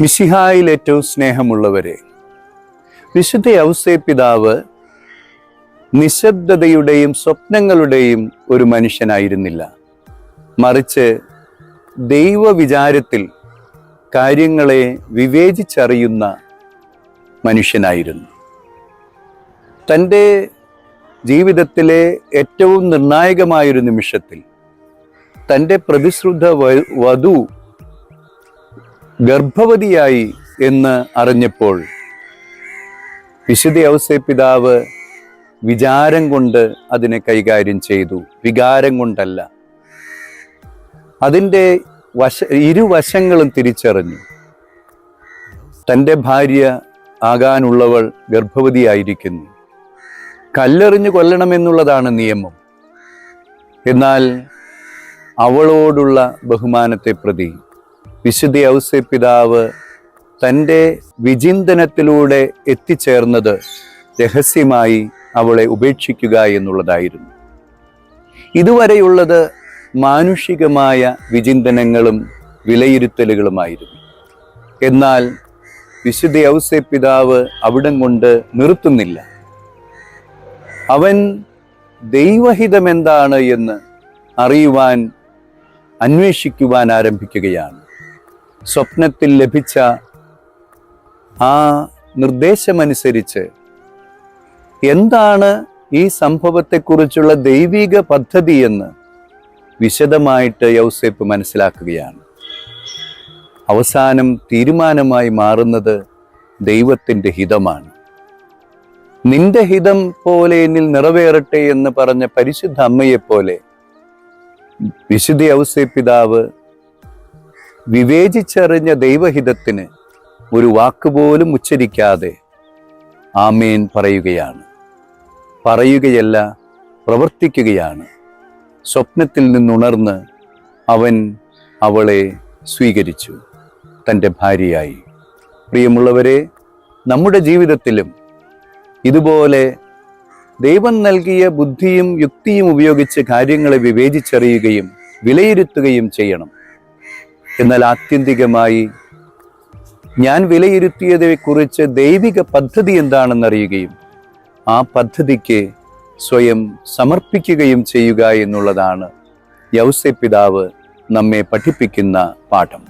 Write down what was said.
മിശിഹായിൽ ഏറ്റവും സ്നേഹമുള്ളവരെ വിശുദ്ധ ഔസേ പിതാവ് നിശബ്ദതയുടെയും സ്വപ്നങ്ങളുടെയും ഒരു മനുഷ്യനായിരുന്നില്ല. മറിച്ച് ദൈവവിചാരത്തിൽ കാര്യങ്ങളെ വിവേചിച്ചറിയുന്ന മനുഷ്യനായിരുന്നു. തന്റെ ജീവിതത്തിലെ ഏറ്റവും നിർണായകമായൊരു നിമിഷത്തിൽ തന്റെ പ്രതിശ്രുത വധു ഗർഭവതിയായി എന്ന് അറിഞ്ഞപ്പോൾ വിശുദ്ധ ഔസേ പിതാവ് വിചാരം കൊണ്ട് അതിനെ കൈകാര്യം ചെയ്തു. വികാരം കൊണ്ടല്ല. അതിന്റെ വശ ഇരുവശങ്ങളും തിരിച്ചറിഞ്ഞു. തന്റെ ഭാര്യ ആകാനുള്ളവൾ ഗർഭവതിയായിരിക്കുന്നു. കല്ലെറിഞ്ഞു കൊല്ലണമെന്നുള്ളതാണ് നിയമം. എന്നാൽ അവളോടുള്ള ബഹുമാനത്തെ പ്രതി വിശുദ്ധ ഔസേ പിതാവ് തന്റെ വിചിന്തനത്തിലൂടെ എത്തിച്ചേർന്നത് രഹസ്യമായി അവളെ ഉപേക്ഷിക്കുക എന്നുള്ളതായിരുന്നു. ഇതുവരെയുള്ളത് മാനുഷികമായ വിചിന്തനങ്ങളും വിലയിരുത്തലുകളുമായിരുന്നു. എന്നാൽ വിശുദ്ധ ഔസേ പിതാവ് അവിടം കൊണ്ട് നിർത്തുന്നില്ല. അവൻ ദൈവഹിതമെന്താണ് എന്ന് അറിയുവാൻ അന്വേഷിക്കുവാൻ ആരംഭിക്കുകയാണ്. സ്വപ്നത്തിൽ ലഭിച്ച ആ നിർദ്ദേശമനുസരിച്ച് എന്താണ് ഈ സംഭവത്തെക്കുറിച്ചുള്ള ദൈവിക പദ്ധതി എന്ന് വിശദമായിട്ട് യൗസേപ്പ് മനസ്സിലാക്കുകയാണ്. അവസാനം തീരുമാനമായി മാറുന്നത് ദൈവത്തിന്റെ ഹിതമാണ്. നിന്റെ ഹിതം പോലെ എന്നിൽ നിറവേറട്ടെ എന്ന് പറഞ്ഞ പരിശുദ്ധ അമ്മയെപ്പോലെ വിശുദ്ധ ഔസേ പിതാവ് വിവേചിച്ചറിഞ്ഞ ദൈവഹിതത്തിന് ഒരു വാക്കുപോലും ഉച്ചരിക്കാതെ ആമേൻ പറയുകയാണ്. പറയുകയല്ല പ്രവർത്തിക്കുകയാണ്. സ്വപ്നത്തിൽ നിന്നുണർന്ന് അവൻ അവളെ സ്വീകരിച്ചു. തന്റെ ഭാര്യയായി. പ്രിയമുള്ളവരെ നമ്മുടെ ജീവിതത്തിലും ഇതുപോലെ ദൈവം നൽകിയ ബുദ്ധിയും യുക്തിയും ഉപയോഗിച്ച് കാര്യങ്ങളെ വിവേചിച്ചറിയുകയും വിലയിരുത്തുകയും ചെയ്യണം. എന്നാൽ ആത്യന്തികമായി ഞാൻ വിലയിരുത്തിയതിനെക്കുറിച്ച് ദൈവിക പദ്ധതി എന്താണെന്നറിയുകയും ആ പദ്ധതിക്ക് സ്വയം സമർപ്പിക്കുകയും ചെയ്യുക എന്നുള്ളതാണ് യൗസെ പിതാവ് നമ്മെ പഠിപ്പിക്കുന്ന പാഠം.